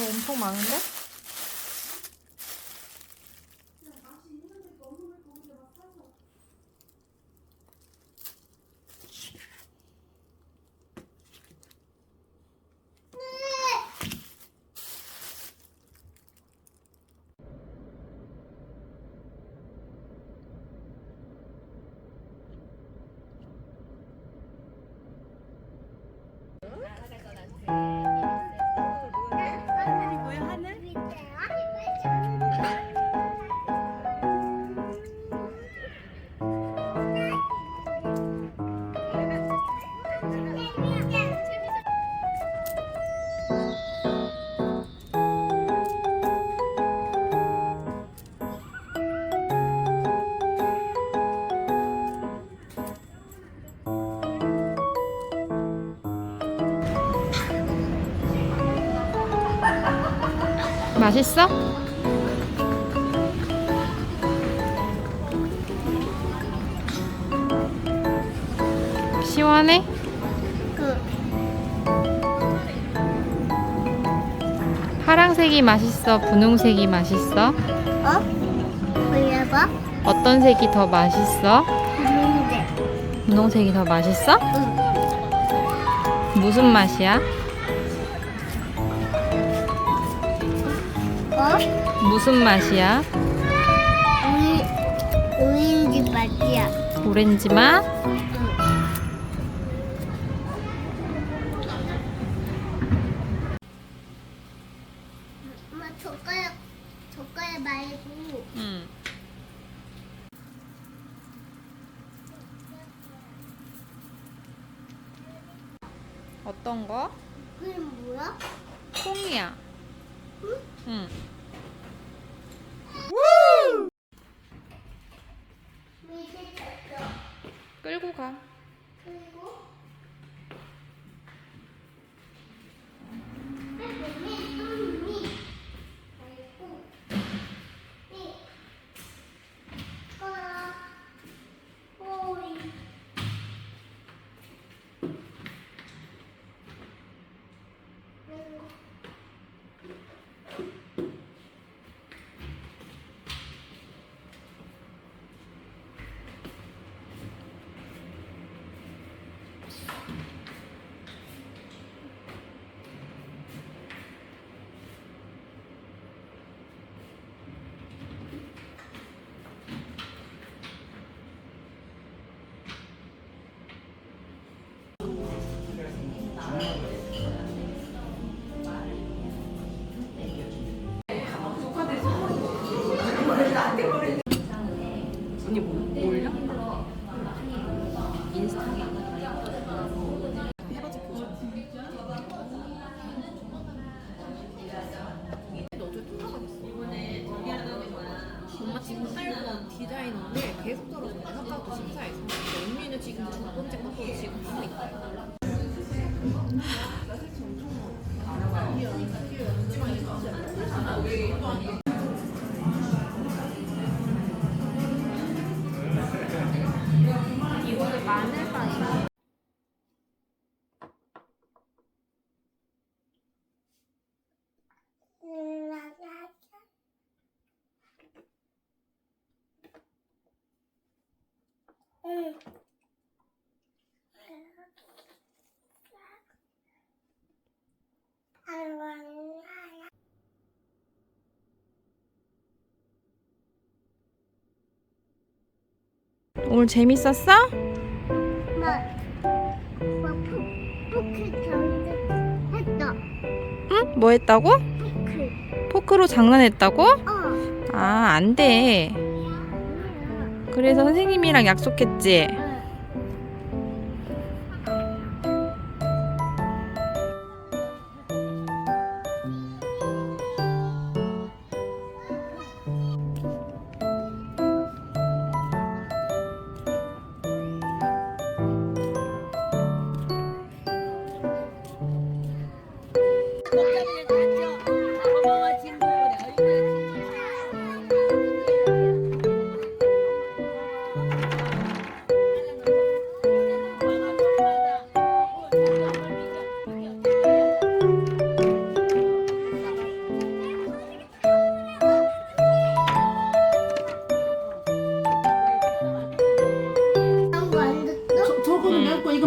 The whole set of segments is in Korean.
뭐 엄청 많은데? 맛있어? 시원해? 파랑색이 맛있어? 분홍색이 맛있어? 어? 보여봐. 어떤 색이 더 맛있어? 분홍색. 분홍색이 더 맛있어? 응. 무슨 맛이야? 어? 무슨 맛이야? 오렌지 맛이야. 오렌지 맛? 응. 엄마 젓가락, 젓가락 말고 응. 어떤 거? 그게 뭐야? 콩이야. 응? 끌고 가. 이거는 마늘빵이야. 응. 오늘 재밌었어? 포크 했다. 응? 뭐 했다고? 포크. 포크로 장난했다고? 어. 아, 안 돼. 그래서 선생님이랑 약속했지?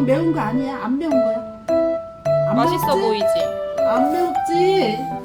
응. 매운 거 아니야? 안 매운 거야? 안 맛있어 매웠지? 보이지? 안 매웠지?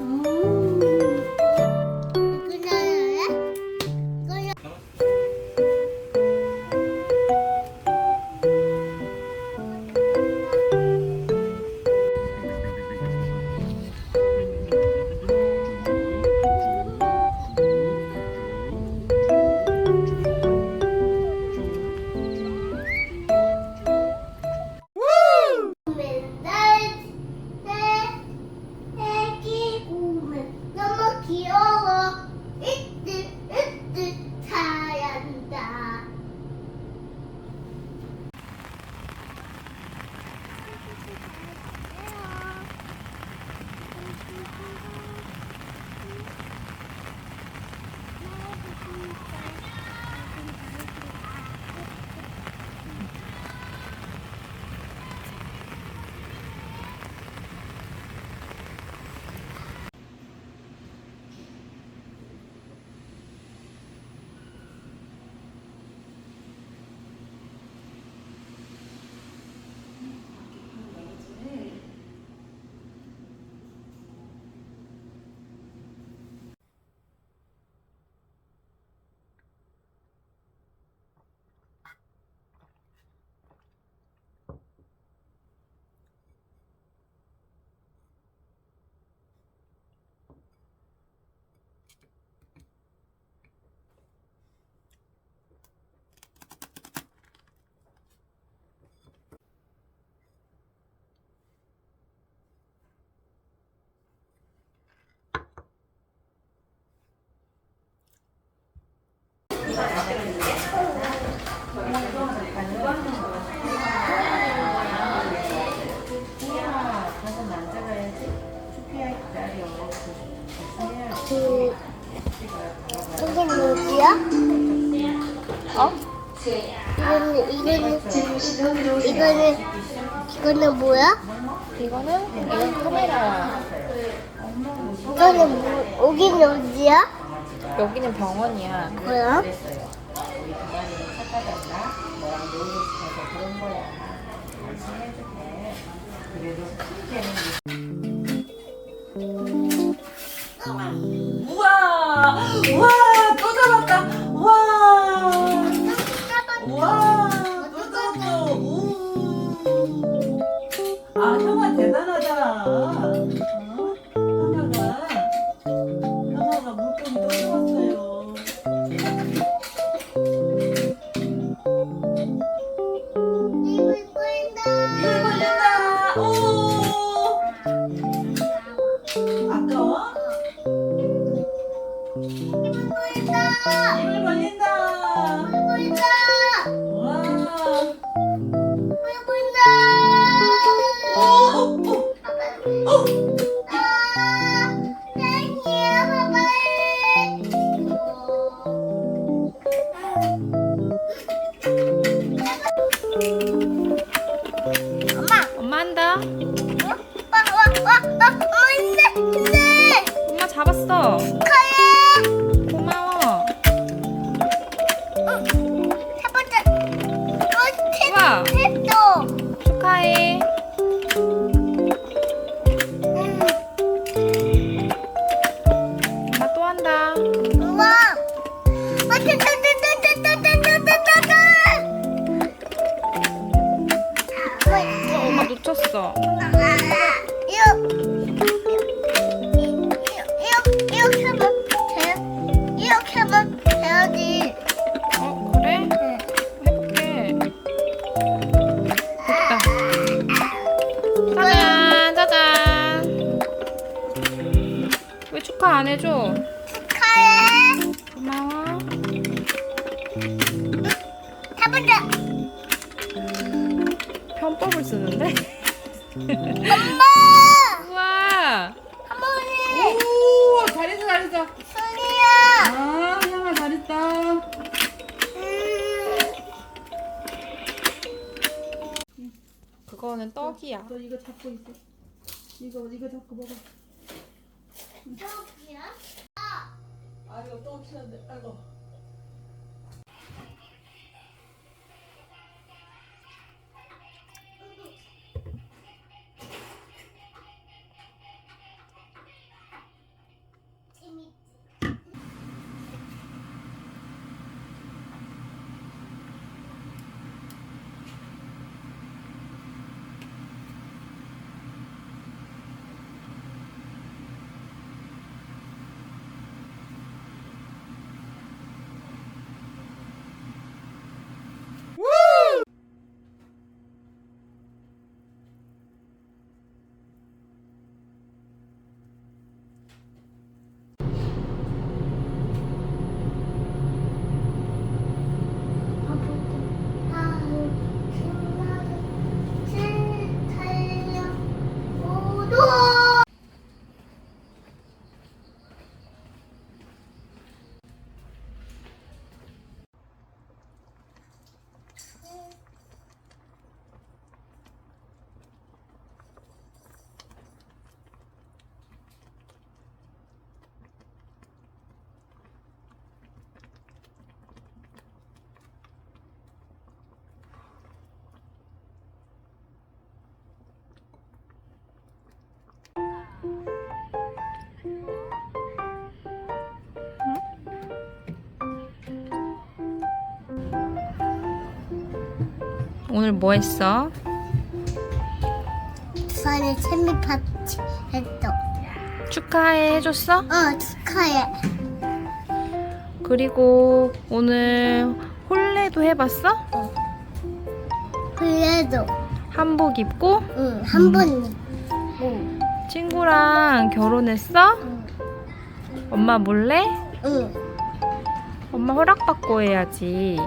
이거는 이거는 이거는 이거는 뭐야? 이거는 이건 카메라야. 이거는 뭐 여기는 어디야? 여기는 병원이야. 뭐야? 우와! 우와! 해보자. 편법을 쓰는데? 엄마. 우와. 할머니. 오! 잘했어, 잘했어. 순이야. 아, 형아 잘했다. 음. 그거는 떡이야. 너 이거 잡고 있어. 이거 이거 잡고 먹어. 여기야? 아 이거 또 키는데 아이고. 오늘 뭐 했어? 부산에 생일파티 했어. 축하해 해줬어? 어, 축하해. 그리고 오늘 홀레도 해봤어? 어. 그래도 한복 입고? 응, 한번 음. 입고. 친구랑 결혼했어? 응, 엄마 몰래? 응. 엄마 허락받고 해야지.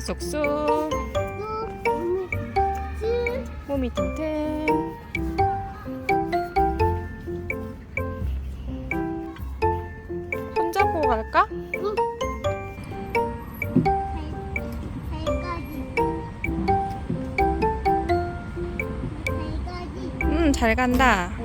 쑥쑥, 또 몸이 쭉 몸이 튼튼. 손잡고 갈까? 응. 발, 발까지. 발까지. 응, 잘 간다.